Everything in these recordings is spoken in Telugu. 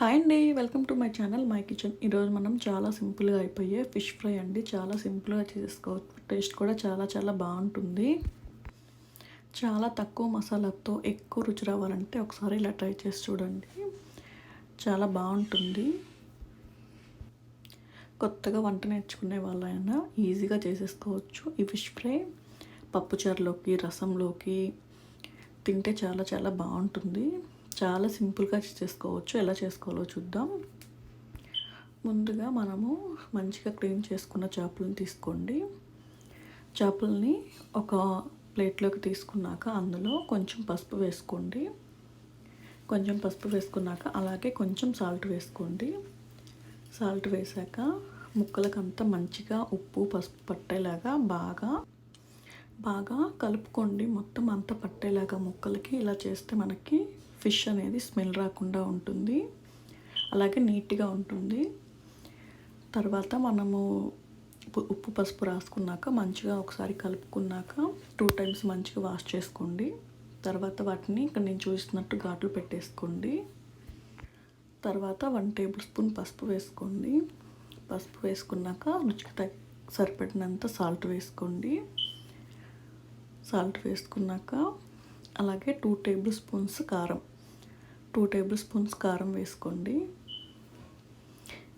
హాయ్ అండి welcome to my channel my kitchen. ఈరోజు మనం చాలా సింపుల్గా అయిపోయే ఫిష్ ఫ్రై అండి. చాలా సింపుల్గా చేసుకోవచ్చు టేస్ట్ కూడా చాలా చాలా బాగుంటుంది. చాలా తక్కువ మసాలాతో ఎక్కువ రుచి రావాలంటే ఒకసారి ఇలా ట్రై చేసి చూడండి. చాలా బాగుంటుంది. కొత్తగా వంట నేర్చుకునే వాళ్ళైనా ఈజీగా చేసేసుకోవచ్చు ఈ ఫిష్ ఫ్రై. పప్పుచారులోకి రసంలోకి తింటే చాలా చాలా బాగుంటుంది. చాలా సింపుల్గా చేసుకోవచ్చు. ఎలా చేసుకోవాలో చూద్దాం. ముందుగా మనము మంచిగా క్లీన్ చేసుకున్న చేపలను తీసుకోండి. చేపలని ఒక ప్లేట్లోకి తీసుకున్నాక అందులో కొంచెం పసుపు వేసుకోండి. కొంచెం పసుపు వేసుకున్నాక అలాగే కొంచెం సాల్ట్ వేసుకోండి. సాల్ట్ వేసాక ముక్కలకంతా మంచిగా ఉప్పు పసుపు పట్టేలాగా బాగా బాగా కలుపుకోండి. మొత్తం అంతా పట్టేలాగా ముక్కలకి ఇలా చేస్తే మనకి ఫిష్ అనేది స్మెల్ రాకుండా ఉంటుంది. అలాగే నీట్గా ఉంటుంది. తర్వాత మనము ఉప్పు పసుపు రాసుకున్నాక మంచిగా ఒకసారి కలుపుకున్నాక టూ టైమ్స్ మంచిగా వాష్ చేసుకోండి. తర్వాత వాటిని ఇక్కడ నేను చూసినట్టు ఘాట్లు పెట్టేసుకోండి. తర్వాత వన్ టేబుల్ స్పూన్ పసుపు వేసుకోండి. పసుపు వేసుకున్నాక రుచికి తగ్గ సరిపడినంత సాల్ట్ వేసుకోండి. సాల్ట్ వేసుకున్నాక అలాగే టూ టేబుల్ స్పూన్స్ కారం టూ టేబుల్ స్పూన్స్ కారం వేసుకోండి.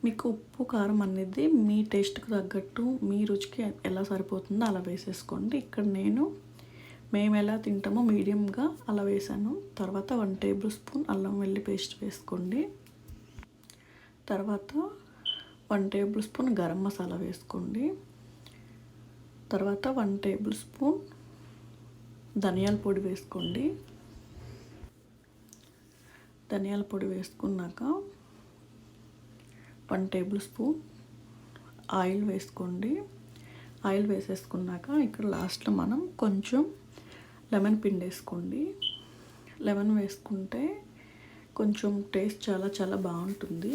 మీకు ఉప్పు కారం అనేది మీ టేస్ట్కి తగ్గట్టు మీ రుచికి ఎలా సరిపోతుందో అలా వేసేసుకోండి. ఇక్కడ నేను మేము ఎలా తింటామో మీడియంగా అలా వేసాను. తర్వాత వన్ టేబుల్ స్పూన్ అల్లం వెల్లి పేస్ట్ వేసుకోండి. తర్వాత one tablespoon garam masala వేసుకోండి. తర్వాత వన్ టేబుల్ స్పూన్ ధనియాల పొడి వేసుకోండి. ధనియాల పొడి వేసుకున్నాక వన్ టేబుల్ స్పూన్ ఆయిల్ వేసుకోండి. ఆయిల్ వేసేసుకున్నాక ఇక్కడ లాస్ట్లో మనం కొంచెం లెమన్ పిండి వేసుకోండి. లెమన్ వేసుకుంటే కొంచెం టేస్ట్ చాలా చాలా బాగుంటుంది.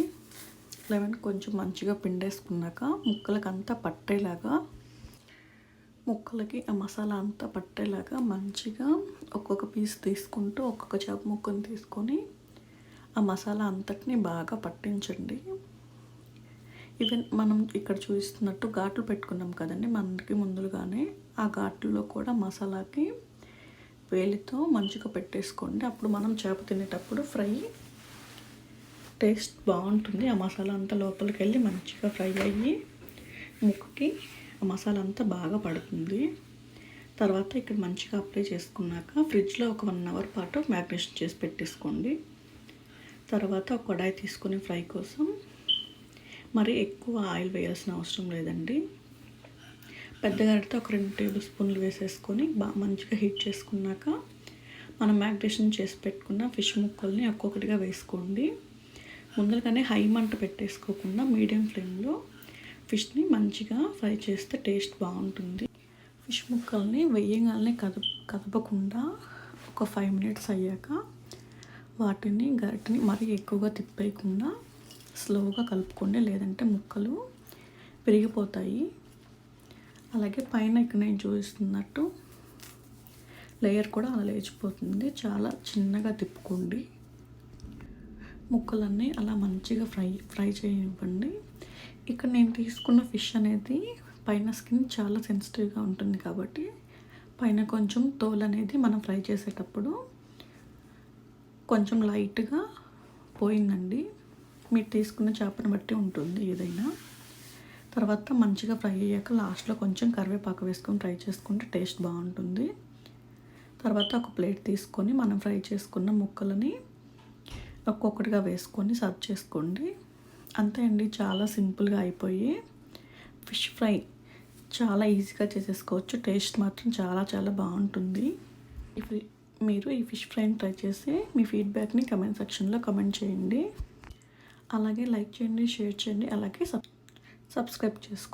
లెమన్ కొంచెం మంచిగా పిండేసుకున్నాక ముక్కలకి అంతా పట్టేలాగా ముక్కలకి ఆ మసాలా అంతా పట్టేలాగా మంచిగా ఒక్కొక్క పీస్ తీసుకుంటూ ఒక్కొక్క చేప ముక్కను తీసుకొని ఆ మసాలా అంతటిని బాగా పట్టించండి. ఈవెన్ మనం ఇక్కడ చూపిస్తున్నట్టు ఘాట్లు పెట్టుకున్నాం కదండి మనకి ముందుగానే ఆ ఘాట్లలో కూడా మసాలాకి వేలితో మంచిగా పెట్టేసుకోండి. అప్పుడు మనం చేప తినేటప్పుడు ఫ్రై టేస్ట్ బాగుంటుంది. ఆ మసాలా అంతా లోపలికి వెళ్ళి మంచిగా ఫ్రై అయ్యి ముక్కుకి ఆ మసాలా అంతా బాగా పడుతుంది. తర్వాత ఇక్కడ మంచిగా అప్లై చేసుకున్నాక ఫ్రిడ్జ్లో ఒక వన్ అవర్ పాటు మ్యాగ్నేషన్ చేసి పెట్టేసుకోండి. తర్వాత ఒక కడాయి తీసుకొని ఫ్రై కోసం మరి ఎక్కువ ఆయిల్ వేయాల్సిన అవసరం లేదండి. పెద్దగా అడితే ఒక రెండు టేబుల్ స్పూన్లు వేసేసుకొని బాగా మంచిగా హీట్ చేసుకున్నాక మనం మ్యాగ్నేషన్ చేసి పెట్టుకున్న ఫిష్ ముక్కల్ని ఒక్కొక్కటిగా వేసుకోండి. ముందరగానే హై మంట పెట్టేసుకోకుండా మీడియం ఫ్లేమ్లో ఫిష్ని మంచిగా ఫ్రై చేస్తే టేస్ట్ బాగుంటుంది. ఫిష్ ముక్కల్ని వేయగానే కదప కదపకుండా ఒక ఫైవ్ మినిట్స్ అయ్యాక వాటిని గరిటని మరీ ఎక్కువగా తిప్పేయకుండా స్లోగా కలుపుకోండి. లేదంటే ముక్కలు విరిగిపోతాయి అలాగే పైన ఇక్కడ నేను చూపిస్తున్నట్టు లేయర్ కూడా అలా లేచిపోతుంది. చాలా చిన్నగా తిప్పుకోండి. ముక్కలన్నీ అలా మంచిగా ఫ్రై ఫ్రై చేయనివ్వండి. ఇక్కడ నేను తీసుకున్న ఫిష్ అనేది పైన స్కిన్ చాలా సెన్సిటివ్గా ఉంటుంది కాబట్టి పైన కొంచెం తోలు అనేది మనం ఫ్రై చేసేటప్పుడు కొంచెం లైట్గా పోయిందండి. మీరు తీసుకున్న చేపను బట్టి ఉంటుంది ఏదైనా. తర్వాత మంచిగా ఫ్రై అయ్యాక లాస్ట్లో కొంచెం కరివేపాకు వేసుకొని ఫ్రై చేసుకుంటే టేస్ట్ బాగుంటుంది. తర్వాత ఒక ప్లేట్ తీసుకొని మనం ఫ్రై చేసుకున్న ముక్కలని ఒక్కొక్కటిగా వేసుకొని సర్వ్ చేసుకోండి. అంతే అండి చాలా సింపుల్గా అయిపోయి ఫిష్ ఫ్రై చాలా ఈజీగా చేసేసుకోవచ్చు. టేస్ట్ మాత్రం చాలా చాలా బాగుంటుంది. మీరు ఈ ఫిష్ ఫ్రైని ట్రై చేసి మీ ఫీడ్బ్యాక్ని కమెంట్ సెక్షన్లో కమెంట్ చేయండి. అలాగే లైక్ చేయండి షేర్ చేయండి అలాగే సబ్ సబ్స్క్రైబ్ చేసుకోండి